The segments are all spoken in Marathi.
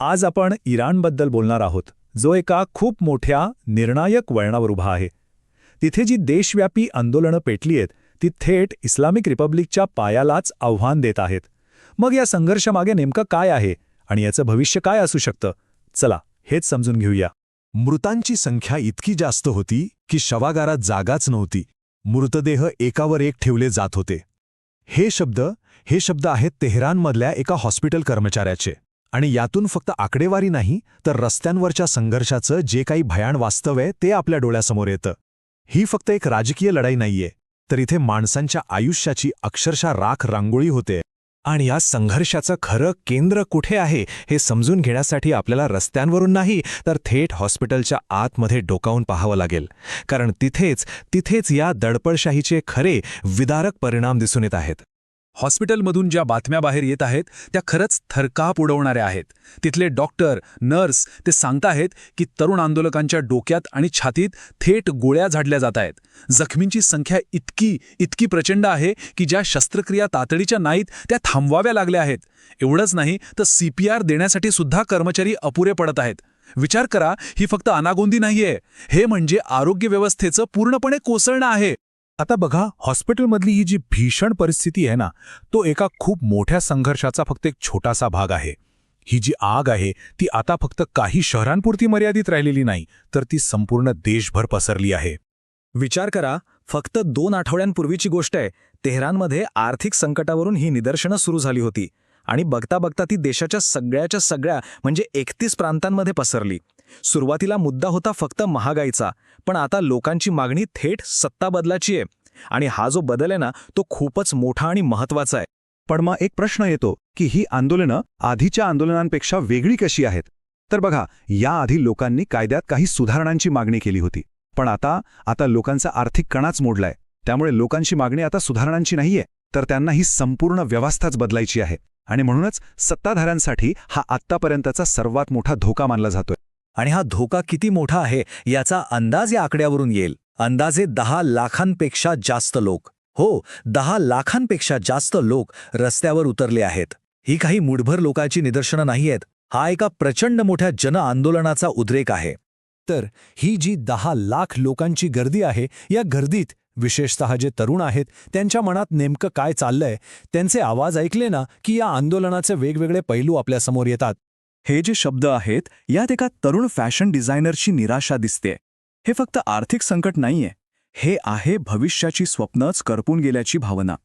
आज आपण इराणबद्दल बोलणार आहोत जो एका खूप मोठ्या निर्णायक वळणावर उभा आहे. तिथे जी देशव्यापी आंदोलनं पेटली आहेत ती थेट इस्लामिक रिपब्लिकच्या पायालाच आव्हान देत आहेत. मग या संघर्षामागे नेमकं काय आहे आणि याचं भविष्य काय असू शकतं? चला हेच समजून घेऊया. मृतांची संख्या इतकी जास्त होती की शवागारात जागाच नव्हती. मृतदेह एकावर एक ठेवले जात होते. हे शब्द हे शब्द आहेत तेहरानमधल्या एका हॉस्पिटल कर्मचाऱ्याचे. आणि यातून फक्त आकडेवारी नाही तर रस्त्यांवरच्या संघर्षाचं जे काही भयाण वास्तव आहे ते आपल्या डोळ्यासमोर येतं. ही फक्त एक राजकीय लढाई नाहीये तर इथे माणसांच्या आयुष्याची अक्षरशः राख रांगोळी होते. आणि या संघर्षाचं खरं केंद्र कुठे आहे हे समजून घेण्यासाठी आपल्याला रस्त्यांवरून नाही तर थेट हॉस्पिटलच्या आतमध्ये डोकावून पाहावं लागेल. कारण तिथेच तिथेच या दडपडशाहीचे खरे विदारक परिणाम दिसून येत आहेत. हॉस्पिटलमधून ज्या बातम्या बाहेर येत आहेत त्या खरंच थरकाप उडवणाऱ्या आहेत. तिथले डॉक्टर नर्स ते सांगताहेत की तरुण आंदोलकांच्या डोक्यात आणि छातीत थेट गोळ्या झाडल्या जात आहेत. जखमींची संख्या इतकी इतकी प्रचंड आहे की ज्या शस्त्रक्रिया तातडीच्या नाहीत त्या थांबवाव्या लागल्या आहेत. एवढंच नाही तर सीपीआर देण्यासाठी सुद्धा कर्मचारी अपुरे पडत आहेत. विचार करा ही फक्त अनागोंदी नाहीये. हे म्हणजे आरोग्य व्यवस्थेचं पूर्णपणे कोसळणं आहे. आता बघा हॉस्पिटलमधली ही जी भीषण परिस्थिती आहे ना तो एका खूप मोठ्या संघर्षाचा फक्त एक छोटासा भाग आहे. ही जी आग आहे ती आता फक्त काही शहरांपुरती मर्यादित राहिलेली नाही तर ती संपूर्ण देशभर पसरली आहे. विचार करा फक्त दोन आठवड्यांपूर्वीची गोष्ट आहे तेहरानमध्ये आर्थिक संकटावरून ही निदर्शनं सुरू झाली होती आणि बघता बघता ती देशाच्या सगळ्याच्या सगळ्या म्हणजे एकतीस प्रांतांमध्ये पसरली. सुरुवातीला मुद्दा होता फक्त महागाईचा पण आता लोकांची मागणी थेट सत्ता बदलाची आहे आणि हा जो बदल आहे ना तो खूपच मोठा आणि महत्त्वाचा आहे. पण मग एक प्रश्न येतो की ही आंदोलनं आधीच्या आंदोलनांपेक्षा वेगळी कशी आहेत? तर बघा याआधी लोकांनी कायद्यात काही सुधारणांची मागणी केली होती. पण आता आता लोकांचा आर्थिक कणाच मोडलाय. त्यामुळे लोकांची मागणी आता सुधारणांची नाहीये तर त्यांना ही संपूर्ण व्यवस्थाच बदलायची आहे. आणि म्हणूनच सत्ताधाऱ्यांसाठी हा आत्तापर्यंतचा सर्वात मोठा धोका मानला जातोय. आणि हा धोका किती मोठा आहे याचा अंदाज या आकड्यावरून येईल. अंदाजे दहा लाखांपेक्षा जास्त लोक. हो दहा लाखांपेक्षा जास्त लोक रस्त्यावर उतरले आहेत. ही काही मुठभर लोकांची निदर्शनं नाहीयेत हा एका प्रचंड मोठ्या जन आंदोलनाचा उद्रेक आहे. तर ही जी दहा लाख लोकांची गर्दी आहे या गर्दीत विशेषतः जे तरुण आहेत त्यांच्या मनात नेमकं काय चाललंय त्यांचे आवाज ऐकले ना की या आंदोलनाचे वेगवेगळे पैलू आपल्यासमोर येतात. हे जे शब्द आहेत यात एका तरुण फॅशन डिझायनरची निराशा दिसते. हे फक्त आर्थिक संकट नाहीये. हे आहे भविष्याची स्वप्नच करपून गेल्याची भावना.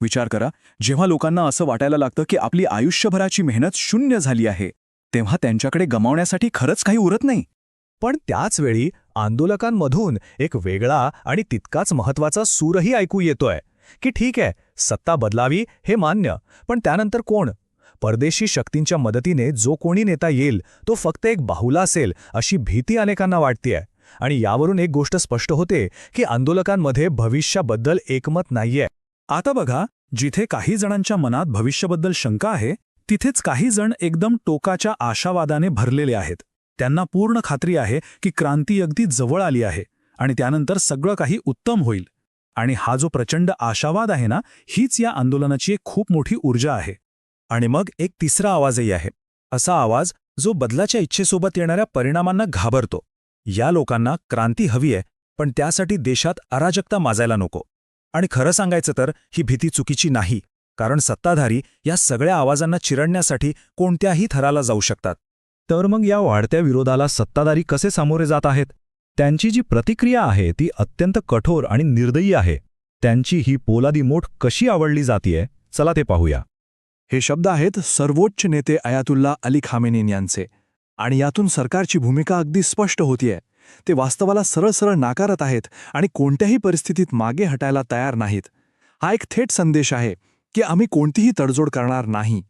विचार करा जेव्हा लोकांना असं वाटायला लागतं की आपली आयुष्यभराची मेहनत शून्य झाली आहे तेव्हा त्यांच्याकडे गमावण्यासाठी खरंच काही उरत नाही. पण त्याचवेळी आंदोलकांमधून एक वेगळा आणि तितकाच महत्त्वाचा सूरही ऐकू येतोय की ठीक आहे सत्ता बदलावी हे मान्य पण त्यानंतर कोण? परदेशी शक्तींच्या मदतीने जो कोणी नेता येईल तो फक्त एक बाहुला असेल अशी भीती अनेकांना वाटतेय. आणि यावरून एक गोष्ट स्पष्ट होते की आंदोलकांमध्ये भविष्याबद्दल एकमत नाहीये. आता बघा जिथे काही जणांच्या मनात भविष्याबद्दल शंका आहे तिथेच काही जण एकदम टोकाच्या आशावादाने भरलेले आहेत. त्यांना पूर्ण खात्री आहे की क्रांती अगदी जवळ आली आहे आणि त्यानंतर सगळं काही उत्तम होईल. आणि हा जो प्रचंड आशावाद आहे ना हीच या आंदोलनाची एक खूप मोठी ऊर्जा आहे. आणि मग एक तिसरा आवाजही आहे. असा आवाज जो बदलाच्या इच्छेसोबत येणाऱ्या परिणामांना घाबरतो. या लोकांना क्रांती हवी आहे पण त्यासाठी देशात अराजकता माजायला नको. आणि खरं सांगायचं तर ही भीती चुकीची नाही कारण सत्ताधारी या सगळ्या आवाजांना चिरडण्यासाठी कोणत्याही थराला जाऊ शकतात. तर मग या वाढत्या विरोधाला सत्ताधारी कसे सामोरे जात आहेत? त्यांची जी प्रतिक्रिया आहे ती अत्यंत कठोर आणि निर्दयी आहे. त्यांची ही पोलादी मोठ कशी आवडली जातीये? चला ते पाहूया. हे शब्द आहेत सर्वोच्च नेते अयातुल्ला अली खामेनीन यांचे. आणि यातून सरकारची भूमिका अगदी स्पष्ट होतीये. ते वास्तवाला सरळ सरळ नाकारत आहेत आणि कोणत्याही परिस्थितीत मागे हटायला तयार नाहीत. हा एक थेट संदेश आहे की आम्ही कोणतीही तडजोड करणार नाही.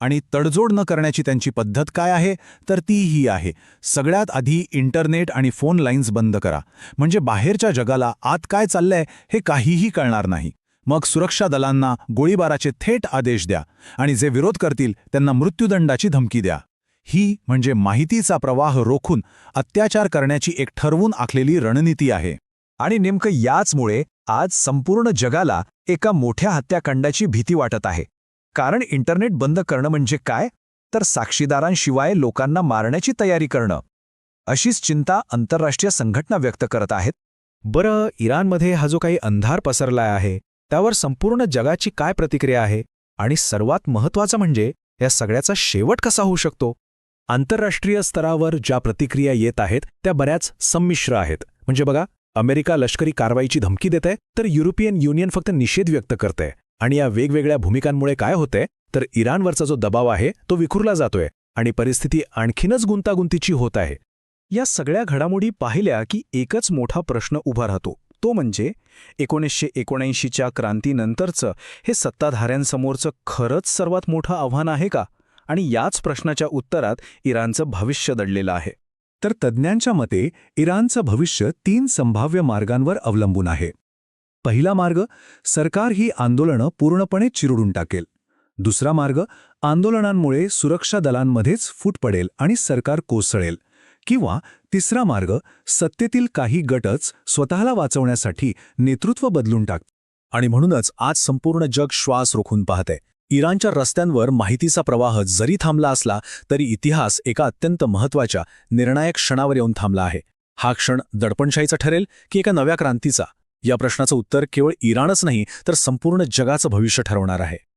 आणि तडजोड न करण्याची त्यांची पद्धत काय आहे? तर ती ही आहे. सगळ्यात आधी इंटरनेट आणि फोन लाईन्स बंद करा. म्हणजे बाहेरच्या जगाला आत काय चाललंय हे काहीही कळणार नाही. मग सुरक्षा दलांना गोळीबाराचे थेट आदेश द्या आणि जे विरोध करतील त्यांना मृत्यूदंडाची धमकी द्या. ही म्हणजे माहितीचा प्रवाह रोखून अत्याचार करण्याची एक ठरवून आखलेली रणनीती आहे. आणि नेमकं याचमुळे आज संपूर्ण जगाला एका मोठ्या हत्याकांडाची भीती वाटत आहे. कारण इंटरनेट बंद करणं म्हणजे काय? तर साक्षीदारांशिवाय लोकांना मारण्याची तयारी करणं. अशीच चिंता आंतरराष्ट्रीय संघटना व्यक्त करत आहेत. बरं इराणमध्ये हा जो काही अंधार पसरलाय आहे त्यावर संपूर्ण जगाची काय प्रतिक्रिया आहे आणि सर्वात महत्त्वाचं म्हणजे या सगळ्याचा शेवट कसा होऊ शकतो? आंतरराष्ट्रीय स्तरावर ज्या प्रतिक्रिया येत आहेत त्या बऱ्याच संमिश्र आहेत. म्हणजे बघा अमेरिका लष्करी कारवाईची धमकी देते तर युरोपियन युनियन फक्त निषेध व्यक्त करते आणि या वेगवेगळ्या भूमिकांमुळे काय होतंय तर इराणवरचा जो दबाव आहे तो विखुरला जातोय आणि परिस्थिती आणखीनच गुंतागुंतीची होत आहे. या सगळ्या घडामोडी पाहिल्या की एकच मोठा प्रश्न उभा राहतो. तो म्हणजे एकोणीसशे एकोणऐंशीच्या क्रांतीनंतरचं हे सत्ताधाऱ्यांसमोरचं खरंच सर्वात मोठं आव्हान आहे का? आणि याच प्रश्नाच्या उत्तरात इराणचं भविष्य दडलेलं आहे. तर तज्ज्ञांच्या मते इराणचं भविष्य तीन संभाव्य मार्गांवर अवलंबून आहे. पहिला मार्ग सरकार ही आंदोलनं पूर्णपणे चिरडून टाकेल. दुसरा मार्ग आंदोलनांमुळे सुरक्षा दलांमध्येच फूट पडेल आणि सरकार कोसळेल. किंवा तिसरा मार्ग सत्तेतील काही गटच स्वतःला वाचवण्यासाठी नेतृत्व बदलून टाक. आणि म्हणूनच आज संपूर्ण जग श्वास रोखून पाहते. इराणच्या रस्त्यांवर माहितीचा प्रवाह जरी थांबला असला तरी इतिहास एका अत्यंत महत्त्वाच्या निर्णायक क्षणावर येऊन थांबला आहे. हा क्षण दडपणशाहीचा ठरेल की एका नव्या क्रांतीचा? या प्रश्नाचं उत्तर केवळ इराणच नाही तर संपूर्ण जगाचं भविष्य ठरवणार आहे.